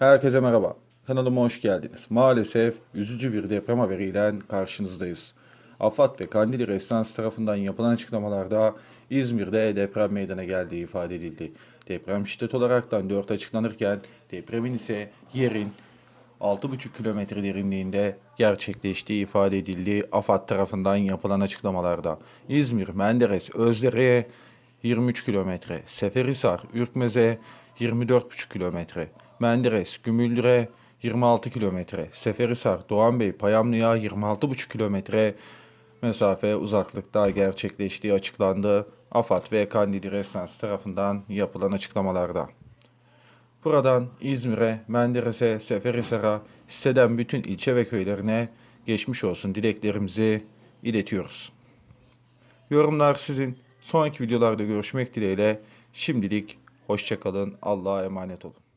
Herkese merhaba. Kanalıma hoş geldiniz. Maalesef üzücü bir deprem haberiyle karşınızdayız. AFAD ve Kandili Restans tarafından yapılan açıklamalarda İzmir'de deprem meydana geldiği ifade edildi. Deprem şiddet olaraktan 4 açıklanırken depremin ise yerin 6,5 kilometre derinliğinde gerçekleştiği ifade edildi AFAD tarafından yapılan açıklamalarda. İzmir, Menderes, Özdere 23 kilometre, Seferihisar, Ürkmeze 24,5 kilometre, Menderes, Gümüldüre 26 kilometre, Seferihisar, Doğanbey, Payamlı'ya 26,5 kilometre mesafe uzaklıkta gerçekleştiği açıklandı. AFAD ve Kandili Restans tarafından yapılan açıklamalarda. Buradan İzmir'e, Menderes'e, Seferihisar'a, siteden bütün ilçe ve köylerine geçmiş olsun dileklerimizi iletiyoruz. Yorumlar sizin. Sonraki videolarda görüşmek dileğiyle. Şimdilik hoşçakalın. Allah'a emanet olun.